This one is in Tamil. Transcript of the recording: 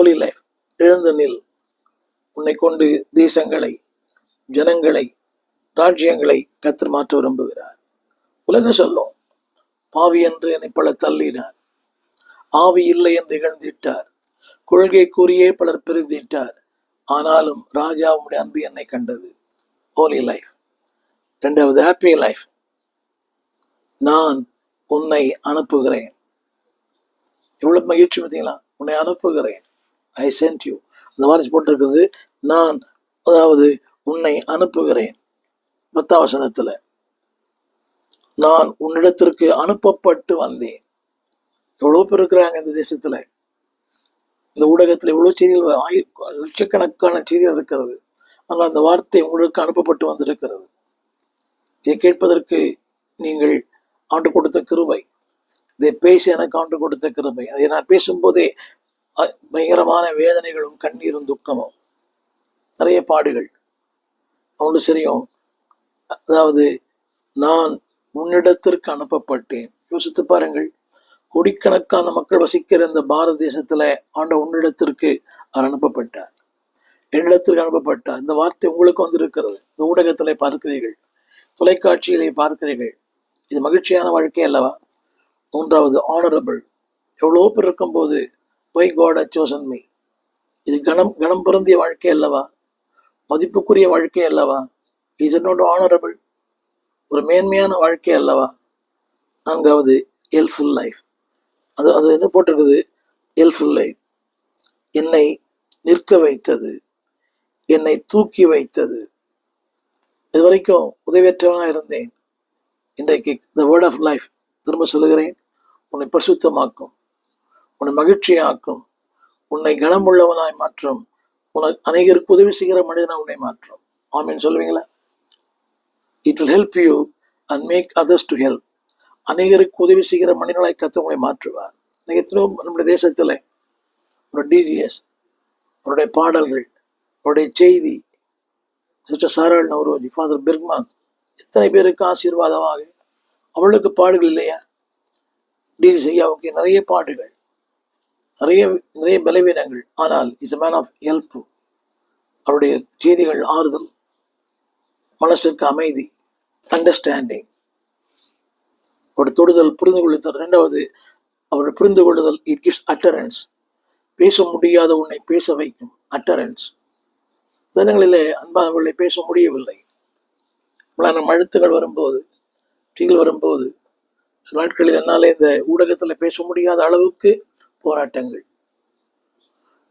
ஹோலி லைஃப் எழுந்து நில். உன்னை கொண்டு தேசங்களை ஜனங்களை ராஜ்யங்களை கத்தர் மாற்ற விரும்புகிறார். உலக சொல்லும் பாவி என்று என்னை பல தள்ளினார். ஆவி இல்லை என்று இகழ்ந்திட்டார். கொள்கை கூறியே பலர் பிரிந்திட்டார். ஆனாலும் ராஜா அன்பு என்னை கண்டது. ஹோலி லைஃப் ரெண்டாவது ஹாப்பி லைஃப் நான் உன்னை அனுப்புகிறேன். எவ்வளவு மகிழ்ச்சி பார்த்தீங்களா? உன்னை அனுப்புகிறேன். ஐ சென்ட் யூ அந்த வாரிசு போட்டிருக்குது நான் அதாவது உன்னை அனுப்புகிறேன். பத்தாவசனத்தில். நான் உன்னிடத்திற்கு அனுப்பப்பட்டு வந்தேன். எவ்வளவு பேர் இருக்கிறாங்க இந்த தேசத்தில்? இந்த ஊடகத்துல எவ்வளவு செய்திகள் ஆயி- லட்சக்கணக்கான செய்திகள் இருக்கிறது. ஆனால் அந்த வார்த்தை உங்களுக்கு அனுப்பப்பட்டு வந்திருக்கிறது. இதை கேட்பதற்கு நீங்கள் ஆண்டு கொடுத்த கிருபை. இதை பேசி எனக்கு ஆண்டு கொடுத்த கிருபை. அதை நான் பேசும்போதே பயங்கரமான வேதனைகளும் கண்ணீரும் துக்கமும். நிறைய பாடுகள். அவனுக்கு சரியும் அதாவது நான் உன்னிடத்திற்கு அனுப்பப்பட்டேன். யோசித்து பாருங்கள். கோடிக்கணக்கான மக்கள் வசிக்கிற இந்த பாரத தேசத்துல ஆண்ட உன்னிடத்திற்கு அவர் அனுப்பப்பட்டார். என்னிடத்திற்கு அனுப்பப்பட்டார். இந்த வார்த்தை உங்களுக்கு வந்திருக்கிறது. இந்த ஊடகத்திலே பார்க்கிறீர்கள். தொலைக்காட்சியிலே பார்க்கிறீர்கள். இது மகிழ்ச்சியான வாழ்க்கை அல்லவா? மூன்றாவது ஆனரபிள் எவ்வளோ பேர் இருக்கும்போது பை காட் chosen me. இது கணம் கணம் பொருந்திய வாழ்க்கை அல்லவா? மதிப்புக்குரிய வாழ்க்கை அல்லவா? இஸ் இட் நாட் ஆனரபிள் ஒரு மேன்மையான வாழ்க்கை அல்லவா? நான்காவது ஹெல்ப்ஃபுல் லைஃப் அது அது என்ன போட்டிருக்குது? ஹெல்ப்ஃபுல் லைஃப் என்னை நிற்க வைத்தது. என்னை தூக்கி வைத்தது. இது வரைக்கும் உதவியற்றவனாக இருந்தேன். இன்றைக்கு த வேர்ட் ஆஃப் லைஃப் திரும்ப சொல்லுகிறேன். உன்னை பரிசுத்தமாக்கும். உன்னை மகிழ்ச்சியாக்கும். உன்னை கனமுள்ளவனாய் மாற்றும். உனக்கு அநேகருக்கு உதவி செய்கிற மனிதனை உன்னை மாற்றும். ஆமீன். சொல்லுவீங்களா? It will help you and make others to help அநேகருக்கு உதவி செய்கிற மனிதனாய் கத்தவங்களை மாற்றுவார். எத்தனையோ நம்முடைய தேசத்தில் ஒரு டிஜிஎஸ் அவருடைய பாடல்கள் அவருடைய செய்தி சுச்ச சாரல் நவரோஜி ஃபாதர் பிர்க்மான் எத்தனை பேருக்கு ஆசீர்வாதமாக அவளுக்கு பாடுகள் இல்லையா? டிஜி செய்யாவுக்கு நிறைய பாடுகள். நிறைய நிறைய பலவீனங்கள். ஆனால் is a man of help அவருடைய செய்திகள் ஆறுதல் மனசுக்கு அமைதி அண்டர்ஸ்டாண்டிங் அவருடைய தொடுதல் புரிந்து கொள்ளுதல். ரெண்டாவது அவருடைய புரிந்து கொள்ளுதல் இட் கிவ்ஸ் அட்டரன்ஸ் பேச முடியாத உன்னை பேச வைக்கும் அட்டரன்ஸ் தினங்களிலே அன்பானவர்களை பேச முடியவில்லை. நம்மளான அழுத்துகள் வரும்போது செய்திகள் வரும்போது சில நாட்களில் என்னால் இந்த ஊடகத்தில் பேச முடியாத அளவுக்கு போராட்டங்கள்.